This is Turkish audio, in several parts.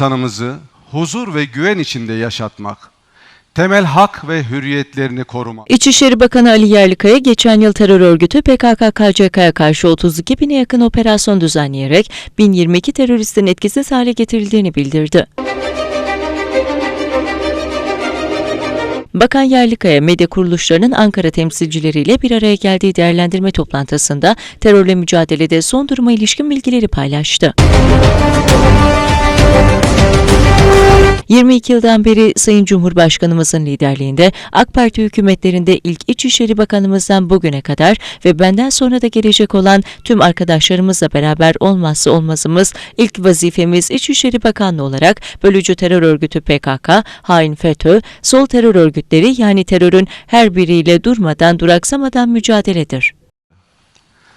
insanımızı huzur ve güven içinde yaşatmak, temel hak ve hürriyetlerini korumak. İçişleri Bakanı Ali Yerlikaya geçen yıl terör örgütü PKK-KCK'ya karşı 32 bine yakın operasyon düzenleyerek 1022 teröristin etkisiz hale getirildiğini bildirdi. Bakan Yerlikaya, medya kuruluşlarının Ankara temsilcileriyle bir araya geldiği değerlendirme toplantısında terörle mücadelede son duruma ilişkin bilgileri paylaştı. 22 yıldan beri Sayın Cumhurbaşkanımızın liderliğinde AK Parti hükümetlerinde ilk İçişleri Bakanımızdan bugüne kadar ve benden sonra da gelecek olan tüm arkadaşlarımızla beraber olmazsa olmazımız ilk vazifemiz İçişleri Bakanlığı olarak bölücü terör örgütü PKK, hain FETÖ, sol terör örgütleri yani terörün her biriyle durmadan duraksamadan mücadeledir.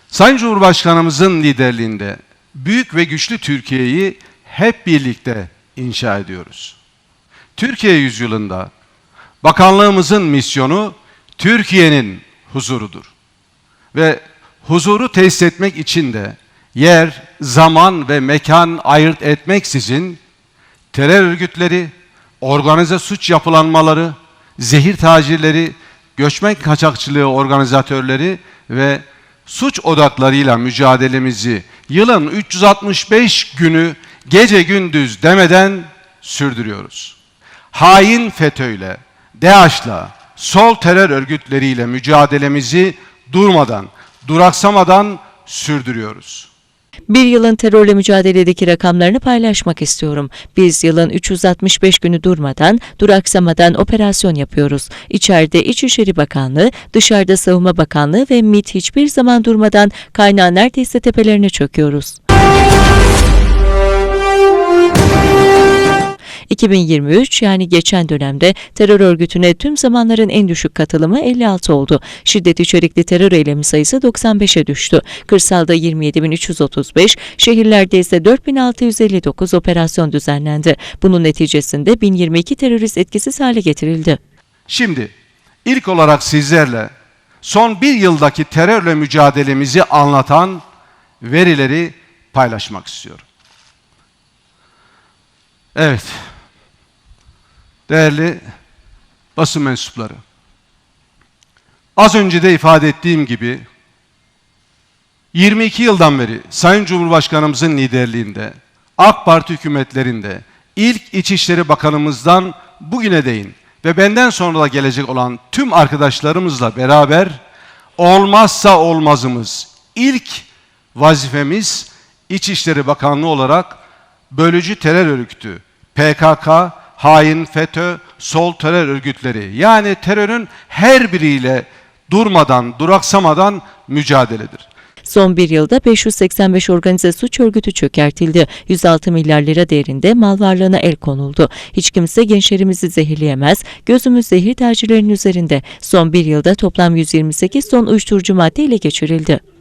Sayın Cumhurbaşkanımızın liderliğinde büyük ve güçlü Türkiye'yi hep birlikte inşa ediyoruz. Türkiye yüzyılında bakanlığımızın misyonu Türkiye'nin huzurudur. Ve huzuru tesis etmek için de yer, zaman ve mekan ayırt etmeksizin terör örgütleri, organize suç yapılanmaları, zehir tacirleri, göçmen kaçakçılığı organizatörleri ve suç odaklarıyla mücadelemizi yılın 365 günü gece gündüz demeden sürdürüyoruz. Hain FETÖ'yle, DAEŞ'la, sol terör örgütleriyle mücadelemizi durmadan, duraksamadan sürdürüyoruz. Bir yılın terörle mücadeledeki rakamlarını paylaşmak istiyorum. Biz yılın 365 günü durmadan, duraksamadan operasyon yapıyoruz. İçeride İçişleri Bakanlığı, dışarıda Savunma Bakanlığı ve MİT hiçbir zaman durmadan kaynağın neredeyse tepelerine çöküyoruz. 2023 yani geçen dönemde terör örgütüne tüm zamanların en düşük katılımı 56 oldu. Şiddet içerikli terör eylemi sayısı 95'e düştü. Kırsalda 27.335, şehirlerde ise 4.659 operasyon düzenlendi. Bunun neticesinde 1022 terörist etkisiz hale getirildi. Şimdi ilk olarak sizlerle son bir yıldaki terörle mücadelemizi anlatan verileri paylaşmak istiyorum. Evet. Değerli basın mensupları. Az önce de ifade ettiğim gibi 22 yıldan beri Sayın Cumhurbaşkanımızın liderliğinde AK Parti hükümetlerinde ilk İçişleri Bakanımızdan bugüne değin ve benden sonra da gelecek olan tüm arkadaşlarımızla beraber olmazsa olmazımız ilk vazifemiz İçişleri Bakanlığı olarak bölücü terör örgütü PKK, hain FETÖ, sol terör örgütleri yani terörün her biriyle durmadan, duraksamadan mücadeledir. Son bir yılda 585 organize suç örgütü çökertildi. 106 milyar lira değerinde mal varlığına el konuldu. Hiç kimse gençlerimizi zehirleyemez. Gözümüz zehir tacirlerinin üzerinde. Son bir yılda toplam 128 ton uyuşturucu madde ile geçirildi.